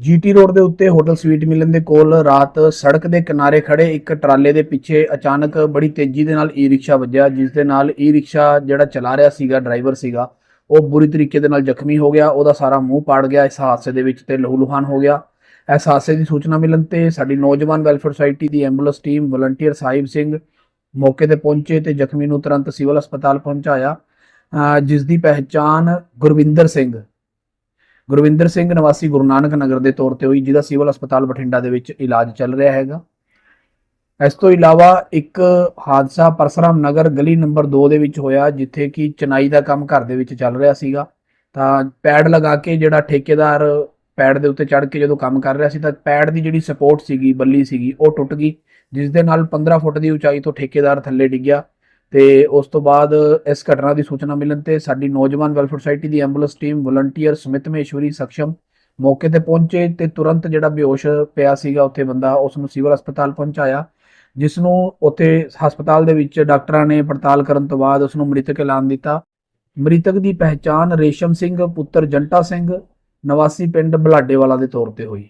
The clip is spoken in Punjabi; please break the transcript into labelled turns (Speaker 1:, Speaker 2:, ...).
Speaker 1: ਜੀਟੀ ਰੋਡ ਦੇ ਉੱਤੇ ਹੋਟਲ ਸਵੀਟ ਮਿਲਨ ਦੇ ਕੋਲ ਰਾਤ ਸੜਕ ਦੇ ਕਿਨਾਰੇ ਖੜੇ ਇੱਕ ਟਰਾਲੇ ਦੇ ਪਿੱਛੇ ਅਚਾਨਕ ਬੜੀ ਤੇਜ਼ੀ ਦੇ ਨਾਲ ਈ-ਰਿਕਸ਼ਾ ਵੱਜਿਆ, ਜਿਸ ਦੇ ਨਾਲ ਈ-ਰਿਕਸ਼ਾ ਜਿਹੜਾ ਚਲਾ ਰਿਹਾ ਸੀਗਾ ਡਰਾਈਵਰ ਸੀਗਾ, ਉਹ ਬੁਰੀ ਤਰੀਕੇ ਦੇ ਨਾਲ ਜ਼ਖਮੀ ਹੋ ਗਿਆ, ਉਹਦਾ ਸਾਰਾ ਮੂੰਹ ਪਾੜ ਗਿਆ, ਇਸ ਹਾਦਸੇ ਦੇ ਵਿੱਚ ਤੇ ਲਹੂਲੁਹਾਨ ਹੋ ਗਿਆ। ਇਸ ਹਾਦਸੇ ਦੀ ਸੂਚਨਾ ਮਿਲਣ ਤੇ ਸਾਡੀ ਨੌਜਵਾਨ ਵੈਲਫੇਅਰ ਸੁਸਾਇਟੀ ਦੀ ambulance team volunteer Sahib Singh ਮੌਕੇ ਤੇ ਪਹੁੰਚੇ ਤੇ ਜ਼ਖਮੀ ਨੂੰ ਤੁਰੰਤ ਸਿਵਲ ਹਸਪਤਾਲ ਪਹੁੰਚਾਇਆ ਜਿਸ ਦੀ ਪਹਿਚਾਣ ਗੁਰਵਿੰਦਰ ਸਿੰਘ ਗੁਰਵਿੰਦਰ ਸਿੰਘ ਨਿਵਾਸੀ ਗੁਰੂ ਨਾਨਕ ਨਗਰ ਦੇ ਤੌਰ ਤੇ ਹੋਈ, ਜਿਹਦਾ ਸਿਵਲ ਹਸਪਤਾਲ ਬਠਿੰਡਾ ਦੇ ਵਿੱਚ ਇਲਾਜ ਚੱਲ ਰਿਹਾ ਹੈਗਾ। ਇਸ ਤੋਂ ਇਲਾਵਾ ਇੱਕ ਹਾਦਸਾ ਪਰਸਰਾਮ ਨਗਰ ਗਲੀ ਨੰਬਰ 2 ਦੇ ਵਿੱਚ ਹੋਇਆ, ਜਿੱਥੇ ਕਿ ਚਨਾਈ ਦਾ ਕੰਮ ਘਰ ਦੇ ਵਿੱਚ ਚੱਲ ਰਿਹਾ ਸੀਗਾ। ਤਾਂ ਪੈਡ ਲਗਾ ਕੇ ਜਿਹੜਾ ਠੇਕੇਦਾਰ ਪੈਡ ਦੇ ਉੱਤੇ ਚੜ੍ਹ ਕੇ ਜਦੋਂ ਕੰਮ ਕਰ ਰਿਹਾ ਸੀ, ਤਾਂ ਪੈਡ ਦੀ ਜਿਹੜੀ ਸਪੋਰਟ ਸੀਗੀ, ਬੱਲੀ ਸੀਗੀ, ਉਹ ਟੁੱਟ ਗਈ, ਜਿਸ ਦੇ ਨਾਲ 15 ਫੁੱਟ ਦੀ ਉਚਾਈ ਤੋਂ ਠੇਕੇਦਾਰ ਥੱਲੇ ਡਿੱਗਿਆ। ਤੇ ਉਸ ਤੋਂ ਬਾਅਦ ਇਸ ਘਟਨਾ ਦੀ ਸੂਚਨਾ ਮਿਲਣ ਤੇ ਸਾਡੀ ਨੌਜਵਾਨ ਵੈਲਫੇਅਰ ਸੁਸਾਇਟੀ ਦੀ ambulance team volunteer Sumit Maheshwari Saksham ਮੌਕੇ ਤੇ ਪਹੁੰਚੇ ਤੇ ਤੁਰੰਤ ਜਿਹੜਾ ਬੇਹੋਸ਼ ਪਿਆ ਸੀਗਾ ਉੱਥੇ ਬੰਦਾ, ਉਸ ਨੂੰ ਸਿਵਲ ਹਸਪਤਾਲ ਪਹੁੰਚਾਇਆ, ਜਿਸ ਨੂੰ ਉੱਥੇ ਹਸਪਤਾਲ ਦੇ ਵਿੱਚ ਡਾਕਟਰਾਂ ਨੇ ਪੜਤਾਲ ਕਰਨ ਤੋਂ ਬਾਅਦ ਉਸ ਨੂੰ ਮ੍ਰਿਤਕ ਐਲਾਨ ਦਿੱਤਾ। ਮ੍ਰਿਤਕ ਦੀ ਪਹਿਚਾਣ ਰੇਸ਼ਮ ਸਿੰਘ, ਪੁੱਤਰ ਜੰਟਾ ਸਿੰਘ, ਨਿਵਾਸੀ ਪਿੰਡ ਬਲਾਡੇਵਾਲਾ ਦੇ ਤੌਰ ਤੇ ਹੋਈ।